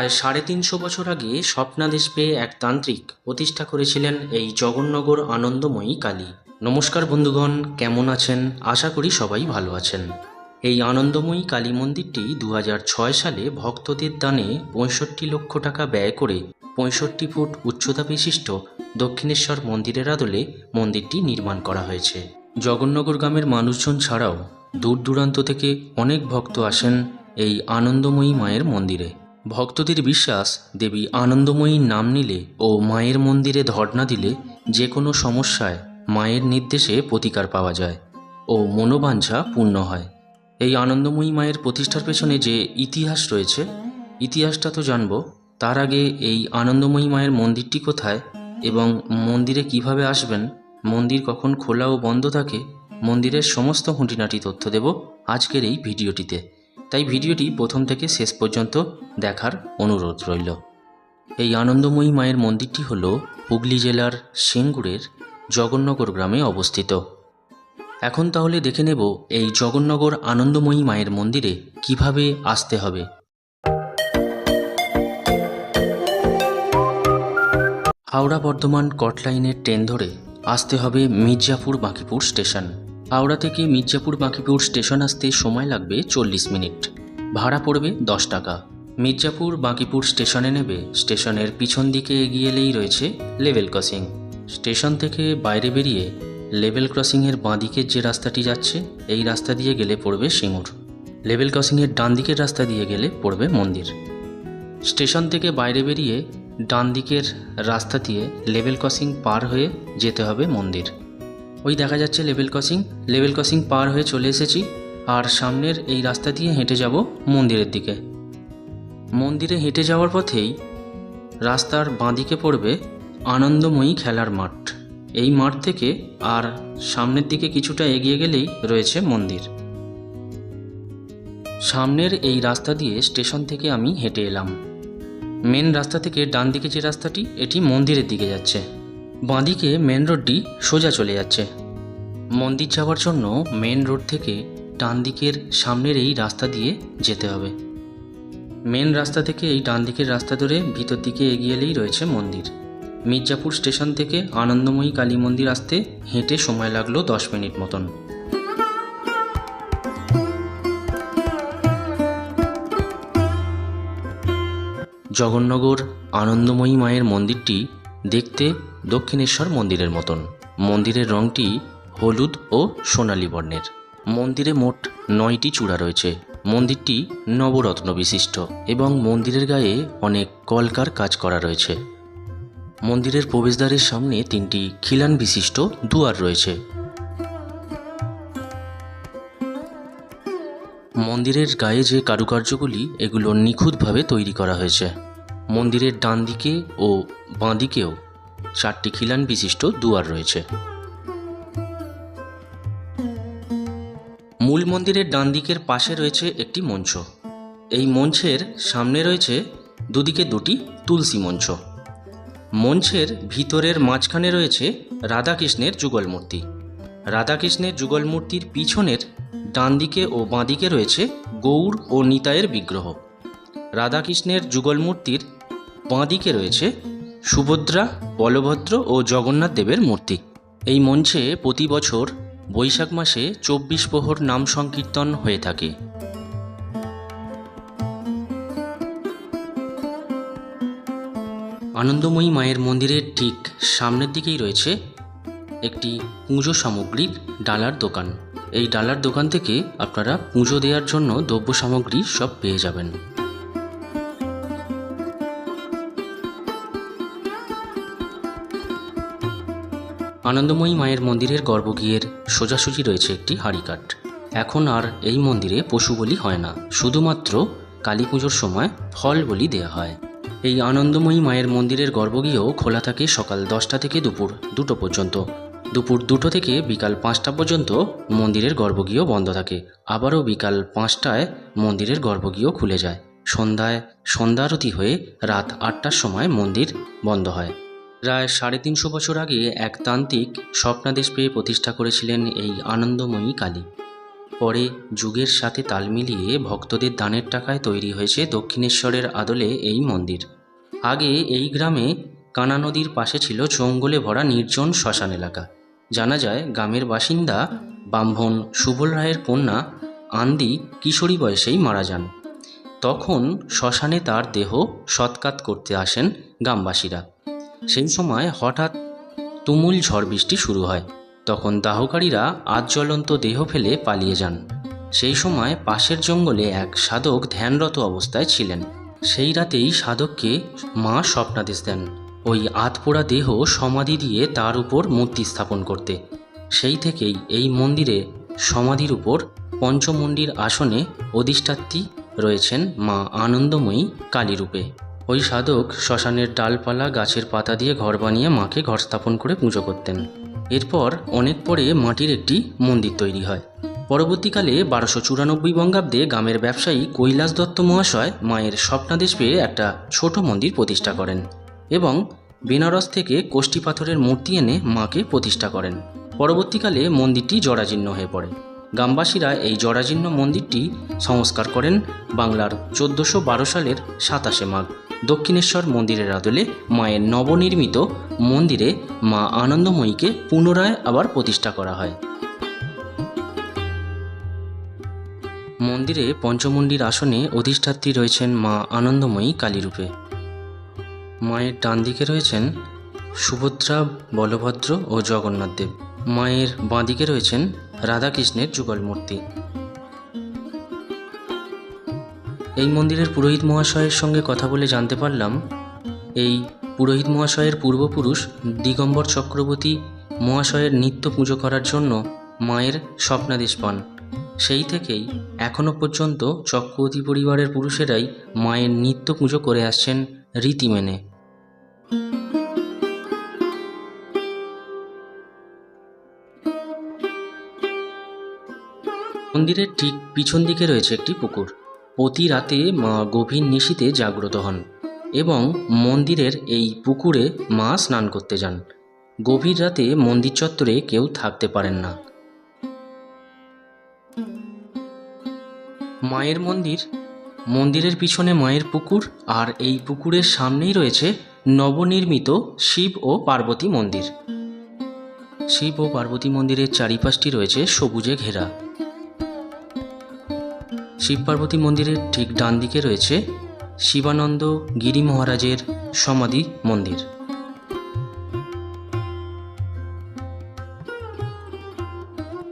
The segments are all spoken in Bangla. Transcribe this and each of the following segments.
প্রায় সাড়ে তিনশো বছর আগে স্বপ্নাদেশ পেয়ে এক তান্ত্রিক প্রতিষ্ঠা করেছিলেন এই জগন্নগর আনন্দময়ী কালী। নমস্কার বন্ধুগণ, কেমন আছেন? আশা করি সবাই ভালো আছেন। এই আনন্দময়ী কালী মন্দিরটি দু সালে ভক্তদের দানে পঁয়ষট্টি লক্ষ টাকা ব্যয় করে পঁয়ষট্টি ফুট উচ্চতা বিশিষ্ট দক্ষিণেশ্বর মন্দিরের আদলে মন্দিরটি নির্মাণ করা হয়েছে। জগন্নগর গ্রামের মানুষজন ছাড়াও দূর দূরান্ত থেকে অনেক ভক্ত আসেন এই আনন্দময়ী মায়ের মন্দিরে। ভক্তদের বিশ্বাস দেবী আনন্দময়ীর নাম নিলে ও মায়ের মন্দিরে ধর্ণা দিলে যে কোনো সমস্যায় মায়ের নির্দেশে প্রতিকার পাওয়া যায় ও মনোবাঞ্ছা পূর্ণ হয়। এই আনন্দময়ী মায়ের প্রতিষ্ঠার পেছনে যে ইতিহাস রয়েছে, ইতিহাসটা তো জানব, তার আগে এই আনন্দময়ী মায়ের মন্দিরটি কোথায় এবং মন্দিরে কীভাবে আসবেন, মন্দির কখন খোলা ও বন্ধ থাকে, মন্দিরের সমস্ত খুঁটিনাটি তথ্য দেব আজকের এই ভিডিওটিতে। তাই ভিডিওটি প্রথম থেকে শেষ পর্যন্ত দেখার অনুরোধ রইল। এই আনন্দময়ী মায়ের মন্দিরটি হল হুগলি জেলার সিঙ্গুরের জগন্নগর গ্রামে অবস্থিত। এখন তাহলে দেখে নেব এই জগন্নগর আনন্দময়ী মায়ের মন্দিরে কীভাবে আসতে হবে। হাওড়া বর্ধমান কটলাইনের ট্রেন ধরে আসতে হবে মির্জাপুর বাঁকিপুর স্টেশন। হাওড়া থেকে মির্জাপুর বাঁকিপুর স্টেশন আসতে সময় লাগবে চল্লিশ মিনিট। ভাড়া পড়বে দশ টাকা। মির্জাপুর বাঁকিপুর স্টেশনে নেবে, স্টেশনের পিছন দিকে এগিয়ে এলেই রয়েছে লেভেল ক্রসিং। স্টেশন থেকে বাইরে বেরিয়ে লেভেল ক্রসিংয়ের বাঁ দিকের যে রাস্তাটি যাচ্ছে, এই রাস্তা দিয়ে গেলে পড়বে সিঙ্গুর। লেভেল ক্রসিংয়ের ডান দিকের রাস্তা দিয়ে গেলে পড়বে মন্দির। স্টেশন থেকে বাইরে বেরিয়ে ডান দিকের রাস্তা দিয়ে লেভেল ক্রসিং পার হয়ে যেতে হবে মন্দির। ওই দেখা যাচ্ছে লেভেল ক্রসিং লেভেল ক্রসিং পার হয়ে চলে এসেছি আর সামনের এই রাস্তা দিয়ে হেঁটে যাব মন্দিরের দিকে। মন্দিরে হেঁটে যাওয়ার পথেই রাস্তার বাঁদিকে পড়বে আনন্দময়ী খেলার মাঠ। এই মাঠ থেকে আর সামনের দিকে কিছুটা এগিয়ে গেলেই রয়েছে মন্দির। সামনের এই রাস্তা দিয়ে স্টেশন থেকে আমি হেঁটে এলাম। মেন রাস্তা থেকে ডান দিকে যে রাস্তাটি, এটি মন্দিরের দিকে যাচ্ছে। বাঁদিকে মেন রোডটি সোজা চলে যাচ্ছে। মন্দির যাওয়ার জন্য মেন রোড থেকে ডান দিকের সামনের এই রাস্তা দিয়ে যেতে হবে। মেন রাস্তা থেকে এই ডান দিকের রাস্তা ধরে ভিতর দিকে এগিয়ে এলেই রয়েছে মন্দির। মির্জাপুর স্টেশন থেকে আনন্দময়ী কালী মন্দির আসতে হেঁটে সময় লাগল দশ মিনিট মতন। জগন্নগর আনন্দময়ী মায়ের মন্দিরটি দেখতে দক্ষিণেশ্বর মন্দিরের মতন। মন্দিরের রংটি হলুদ ও সোনালী বর্ণের। মন্দিরে মোট নয়টি চূড়া রয়েছে। মন্দিরটি নবরত্ন বিশিষ্ট এবং মন্দিরের গায়ে অনেক কলকার কাজ করা রয়েছে। মন্দিরের প্রবেশদ্বারের সামনে তিনটি খিলান বিশিষ্ট দুয়ার রয়েছে। মন্দিরের গায়ে যে কারুকার্যগুলি, এগুলো নিখুঁতভাবে তৈরি করা হয়েছে। মন্দিরের ডান দিকে ও বাঁ দিকেও চারটি খিলান বিশিষ্ট দুয়ার রয়েছে। মূল মন্দিরের ডান দিকের পাশে রয়েছে একটি মঞ্চ। এই মঞ্চের সামনে রয়েছে দুদিকে দুটি তুলসী মঞ্চ। মঞ্চের ভিতরের মাঝখানে রয়েছে রাধাকৃষ্ণের যুগল মূর্তি রাধাকৃষ্ণের যুগল মূর্তির পিছনের ডান দিকে ও বাঁ দিকে রয়েছে গৌর ও নিতায়ের বিগ্রহ। রাধাকৃষ্ণের যুগল মূর্তির বাঁ দিকে রয়েছে সুভদ্রা, বলভদ্র ও জগন্নাথ দেবের মূর্তি। এই মঞ্চে প্রতি বছর বৈশাখ মাসে চব্বিশ প্রহর নাম সংকীর্তন হয়ে থাকে। আনন্দময়ী মায়ের মন্দিরের ঠিক সামনের দিকেই রয়েছে একটি পুজো সামগ্রীর ডালার দোকান। এই ডালার দোকান থেকে আপনারা পুজো দেওয়ার জন্য দ্রব্য সামগ্রী সব পেয়ে যাবেন। আনন্দময়ী মায়ের মন্দিরের গর্ভগৃহের সোজাসুজি রয়েছে একটি হাড়িকাঠ। এখন আর এই মন্দিরে পশু বলি হয় না, শুধুমাত্র কালী পুজোর সময় ফল বলি দেওয়া হয়। এই আনন্দময়ী মায়ের মন্দিরের গর্ভগৃহ খোলা থাকে সকাল দশটা থেকে দুপুর দুটো পর্যন্ত। দুপুর দুটো থেকে বিকাল পাঁচটা পর্যন্ত মন্দিরের গর্ভগৃহ বন্ধ থাকে। আবারও বিকাল পাঁচটায় মন্দিরের গর্ভগৃহ খুলে যায়। সন্ধ্যায় সন্ধ্যারতি হয়ে রাত আটটার সময় মন্দির বন্ধ হয়। প্রায় সাড়ে তিনশো বছর আগে এক তান্ত্রিক স্বপ্নাদেশ পেয়ে প্রতিষ্ঠা করেছিলেন এই আনন্দময়ী কালী। পরে যুগের সাথে তাল মিলিয়ে ভক্তদের দানের টাকায় তৈরি হয়েছে দক্ষিণেশ্বরের আদলে এই মন্দির। আগে এই গ্রামে কানা নদীর পাশে ছিল জঙ্গলে ভরা নির্জন শ্মশান এলাকা। জানা যায় গ্রামের বাসিন্দা ব্রাহ্মণ সুবল রায়ের কন্যা আন্দি কিশোরী বয়সেই মারা যান। তখন শ্মশানে তার দেহ সৎকাত করতে আসেন গ্রামবাসীরা। সেই সময় হঠাৎ তুমুল ঝড় বৃষ্টি শুরু হয়। তখন দাহকারীরা আজ জ্বলন্ত দেহ ফেলে পালিয়ে যান। সেই সময় পাশের জঙ্গলে এক সাধক ধ্যানরত অবস্থায় ছিলেন। সেই রাতেই সাধককে মা স্বপ্নাদেশ দেন। ওই আতপোড়া দেহ সমাধি দিয়ে তার উপর মূর্তি স্থাপন করতে। সেই থেকেই এই মন্দিরে সমাধির উপর পঞ্চমন্ডির আসনে অধিষ্ঠাত্রী রয়েছেন মা আনন্দময়ী কালীরূপে। ওই সাধক শ্মশানের ডালপালা গাছের পাতা দিয়ে ঘর বানিয়ে মাকে ঘর স্থাপন করে পুজো করতেন। এরপর অনেক পরে মাটির একটি মন্দির তৈরি হয়। পরবর্তীকালে বারোশো চুরানব্বই বঙ্গাব্দে গ্রামের ব্যবসায়ী কৈলাস দত্ত মহাশয় মায়ের স্বপ্নাদেশ পেয়ে একটা ছোট মন্দির প্রতিষ্ঠা করেন এবং বেনারস থেকে কোষ্ঠী পাথরের মূর্তি এনে মাকে প্রতিষ্ঠা করেন। পরবর্তীকালে মন্দিরটি জরাজীর্ণ হয়ে পড়ে। গ্রামবাসীরা এই জরাজীর্ণ মন্দিরটি সংস্কার করেন বাংলার চোদ্দোশো সালের সাতাশে মাঘ। দক্ষিণেশ্বর মন্দিরের আদলে মায়ের নবনির্মিত মন্দিরে মা আনন্দময়ীকে পুনরায় আবার প্রতিষ্ঠা করা হয়। মন্দিরে পঞ্চমন্ডির আসনে অধিষ্ঠাত্রী রয়েছেন মা আনন্দময়ী কালীরূপে। মায়ের ডান দিকে রয়েছেন সুভদ্রা, বলভদ্র ও জগন্নাথ দেব। মায়ের বাঁদিকে রয়েছেন রাধাকৃষ্ণের যুগল এই মন্দিরের পুরোহিত মহাশয়ের সঙ্গে কথা বলে জানতে পারলাম, এই পুরোহিত মহাশয়ের পূর্বপুরুষ দিগম্বর চক্রবর্তী মহাশয়ের নিত্য পুজো করার জন্য মায়ের স্বপ্নাদেশ পান। সেই থেকেই এখনও পর্যন্ত চক্রবর্তী পরিবারের পুরুষেরাই মায়ের নিত্য পুজো করে আসছেন রীতি মেনে। মন্দিরের ঠিক পিছন দিকে রয়েছে একটি পুকুর। প্রতি রাতে মা গভীর নিশীতে জাগ্রত হন এবং মন্দিরের এই পুকুরে মা স্নান করতে যান। গভীর রাতে মন্দির চত্বরে কেউ থাকতে পারেন না। মায়ের মন্দির, মন্দিরের পিছনে মায়ের পুকুর আর এই পুকুরের সামনেই রয়েছে নবনির্মিত শিব ও পার্বতী মন্দির। শিব ও পার্বতী মন্দিরের চারিপাশটি রয়েছে সবুজে ঘেরা। শিব পার্বতী মন্দিরের ঠিক ডান দিকে রয়েছে শিবানন্দ গিরি মহারাজের সমাধি মন্দির।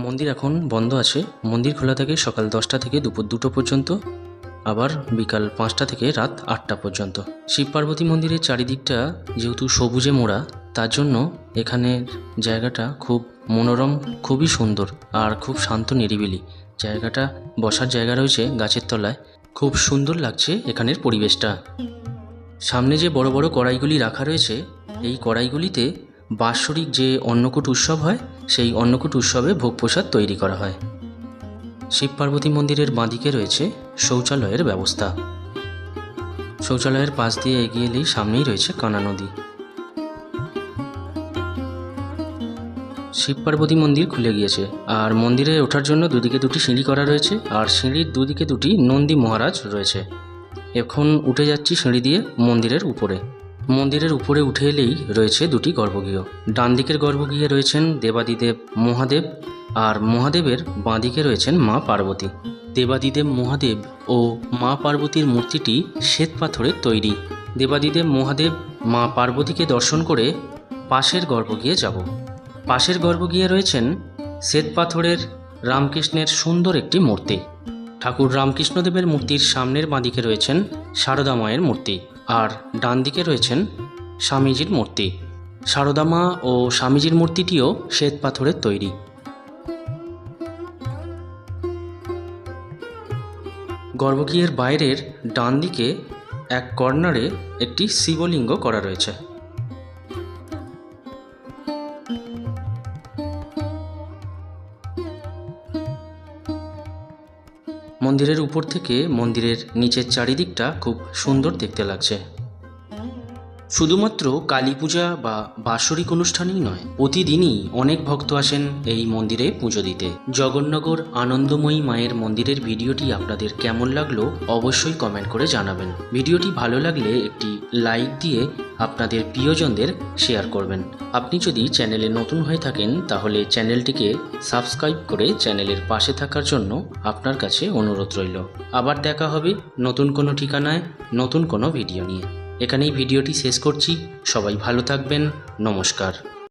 মন্দির এখন বন্ধ আছে। মন্দির খোলা থাকে সকাল দশটা থেকে দুপুর দুটো পর্যন্ত, আবার বিকাল পাঁচটা থেকে রাত আটটা পর্যন্ত। শিব পার্বতী মন্দিরের চারিদিকটা যেহেতু সবুজে মোড়া, তার জন্য এখানের জায়গাটা খুব মনোরম, খুবই সুন্দর আর খুব শান্ত নিরিবিলি। জায়গাটা বসার জায়গা রয়েছে গাছের তলায়। খুব সুন্দর লাগছে এখানের পরিবেশটা। সামনে যে বড় বড় কড়াইগুলি রাখা রয়েছে, এই কড়াইগুলিতে বাৎসরিক যে অন্নকূট উৎসব হয়, সেই অন্নকূট উৎসবে ভোগ প্রসাদ তৈরি করা হয়। শিব পার্বতী মন্দিরের বাঁদিকে রয়েছে শৌচালয়ের ব্যবস্থা। শৌচালয়ের পাশ দিয়ে এগিয়ে এলেই সামনেই রয়েছে কানা নদী। শিব পার্বতী মন্দির খুলে গিয়েছে। আর মন্দিরে ওঠার জন্য দুদিকে দুটি সিঁড়ি করা রয়েছে, আর সিঁড়ির দুদিকে দুটি নন্দী মহারাজ রয়েছে। এখন উঠে যাচ্ছি সিঁড়ি দিয়ে মন্দিরের উপরে। মন্দিরের উপরে উঠে এলেই রয়েছে দুটি গর্ভগৃহ। ডান দিকের গর্ভগৃহে রয়েছেন দেবাদিদেব মহাদেব, আর মহাদেবের বাঁদিকে রয়েছেন মা পার্বতী। দেবাদিদেব মহাদেব ও মা পার্বতীর মূর্তিটি শ্বেত পাথরের তৈরি। দেবাদিদেব মহাদেব মা পার্বতীকে দর্শন করে পাশের গর্ভগৃহে যাব। পাশের গর্ভগৃহে রয়েছেন শ্বেত পাথরের রামকৃষ্ণের সুন্দর একটি মূর্তি। ঠাকুর রামকৃষ্ণদেবের মূর্তির সামনের বাঁদিকে রয়েছেন সারদা মায়ের মূর্তি আর ডান দিকে রয়েছেন স্বামীজির মূর্তি। সারদা মা ও স্বামীজির মূর্তিটিও শ্বেত পাথরের তৈরি। গর্ভগৃহের বাইরের ডান দিকে এক কর্নারে একটি শিবলিঙ্গ করা রয়েছে। মন্দিরের উপর থেকে মন্দিরের নিচের চারিদিকটা খুব সুন্দর দেখতে লাগছে। শুধুমাত্র কালী পূজা বা বাৎসরিক অনুষ্ঠানেই নয়, প্রতিদিনই অনেক ভক্ত আসেন এই মন্দিরে পুজো দিতে। জগন্নগর আনন্দময়ী মায়ের মন্দিরের ভিডিওটি আপনাদের কেমন লাগল অবশ্যই কমেন্ট করে জানাবেন। ভিডিওটি ভালো লাগলে একটি লাইক দিয়ে আপনাদের প্রিয়জনদের শেয়ার করবেন। আপনি যদি চ্যানেলে নতুন হয়ে থাকেন, তাহলে চ্যানেলটিকে সাবস্ক্রাইব করে চ্যানেলের পাশে থাকার জন্য আপনার কাছে অনুরোধ রইল। আবার দেখা হবে নতুন কোনো ঠিকানায়, নতুন কোনো ভিডিও নিয়ে। এখানেই ভিডিওটি শেষ করছি। সবাই ভালো থাকবেন। নমস্কার।